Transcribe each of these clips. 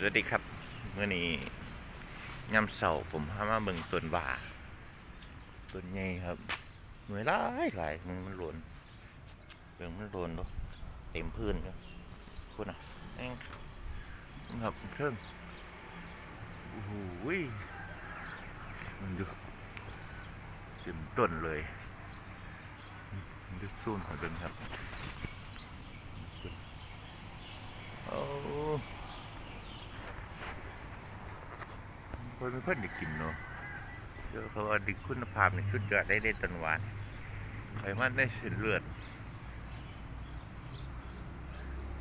สวัสดีครับเมื่อนี้ย่ำเสาผมพามาเบิ่งต้นว่าต้นใหญ่ครับหน่วยหลายหลายมันมันหล่นเบิ่งมันหล่นดูเต็มพื้นครับคุณอะแม่งครับเพิ่งโอ้โหมันดูเต็มต้นเลยมันดูซูนของเบิ่งครับโอ้ เพื่อนเพื่อนได้กินเนาะเขาว่าดิคุณภาพในชุดยอดได้ได้ตันหวานไขมันได้เส้นเลือด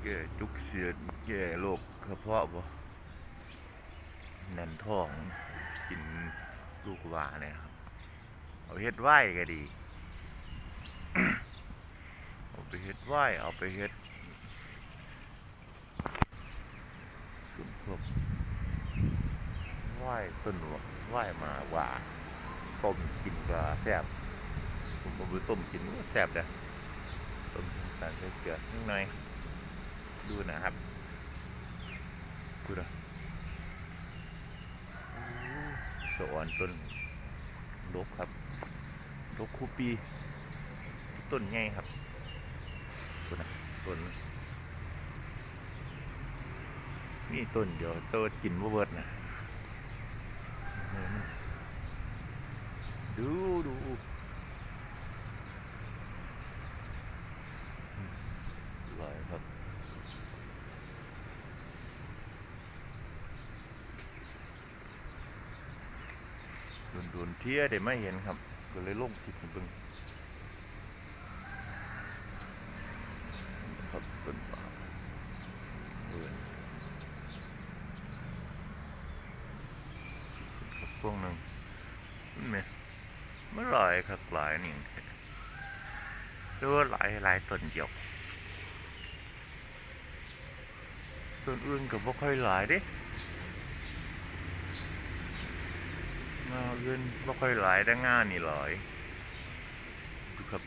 แก่จุกเสียดแก่โรคกระเพาะบ่แน่นท้องกินลูกว่าเนี่ยครับ เอาเฮ็ดไหว้ก็ดี เอาไปเฮ็ดไหว้เอาไปเฮ็ดส่วนพว กไหว้ต้นหลวงไหว้มาว่าต้มกินก็แซ่บผมเอาไปต้มกินก็แซ่บเลยต้มใส่เกลือนิดหน่อย ดูนะครับดูนะสวนต้นลกครับลกคูปีต้นใหญ่ครับดูนะต้นนี่ต้นเดียวโตกินบ่เบิดนะ ดูดูลอยครับโดนโดนๆเที่ยได้ไม่เห็นครับ ก็เลยลงสิบเบิ่งครับต้นปาล์มเบิ่งครับพวกหนึ่งมัน ไม่มันหลายครับหลายนี่หรือว่าหลายหลายต้นหยกต้นอื่นก็บ่ค่อยหลายเด้งาเอื่นบ่ค่อยหลายแต่งานนี่หลายดูครับ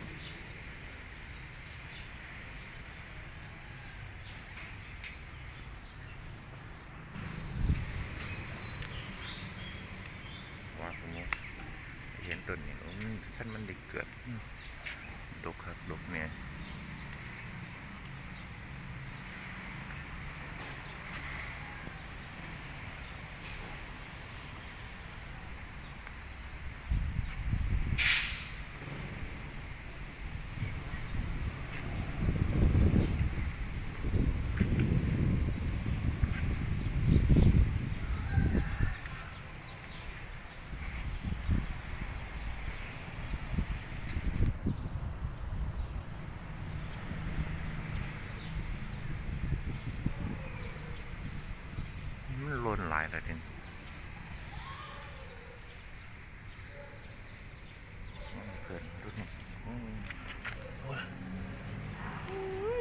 ว่าตรงนี้ เห็นต้นนี้ อืมท่านมันได้เกิดอืมดกครับดกเนี่ย แล้วทีนี้อืมเกินรุ่นนี้อืมโอ้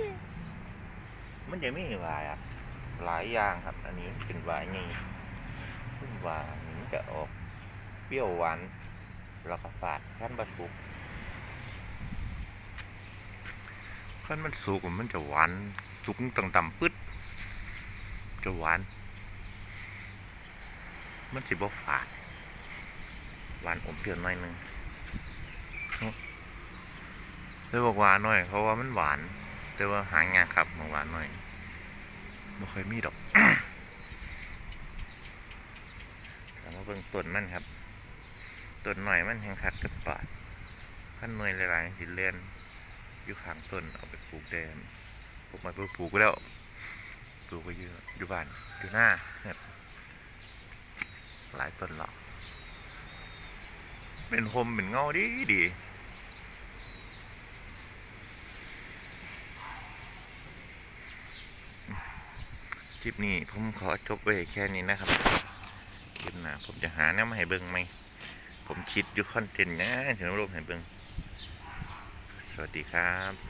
ยมันจะมีหลายอะหลายอย่างครับ อันนี้เป็นหวายไงเป็นหวานมันจะออกเปรี้ยวหวานแล้วก็ฝาดขั้นบะสุกขั้นมันสุกมันจะหวานสุกต่ำๆปึ๊ดจะหวาน มันสิบฝาดหวานอมเปรี้ยวหน่อยนึงเลยบอกหวานหน่อย เพราะว่ามันหวาน แต่ว่าหางานครับมาหวานหน่อยไม่ค่อยมีดอกแต่มาเบิ่งต้นมันครับต้นหน่อยมันแห้งคัดกับปาดขั้นหน่วยหลายๆสิเล่นอยู่ข้างต้นเอาไปปลูกแดนปลูกมาปลูกไปแล้วปลูกไปอยู่อยู่บ้านอยู่หน้าเนี่ย หลายต้นหรอกเป็นคมเป็นเงาดีดีคลิปนี้ผมขอจบไว้แค่นี้นะครับ คลิปหน้าผมจะหาแนวมาให้เบิ่งไหม ผมคิดอยู่คอนเทนต์นะถึงรูปให้เบิ่งสวัสดีครับ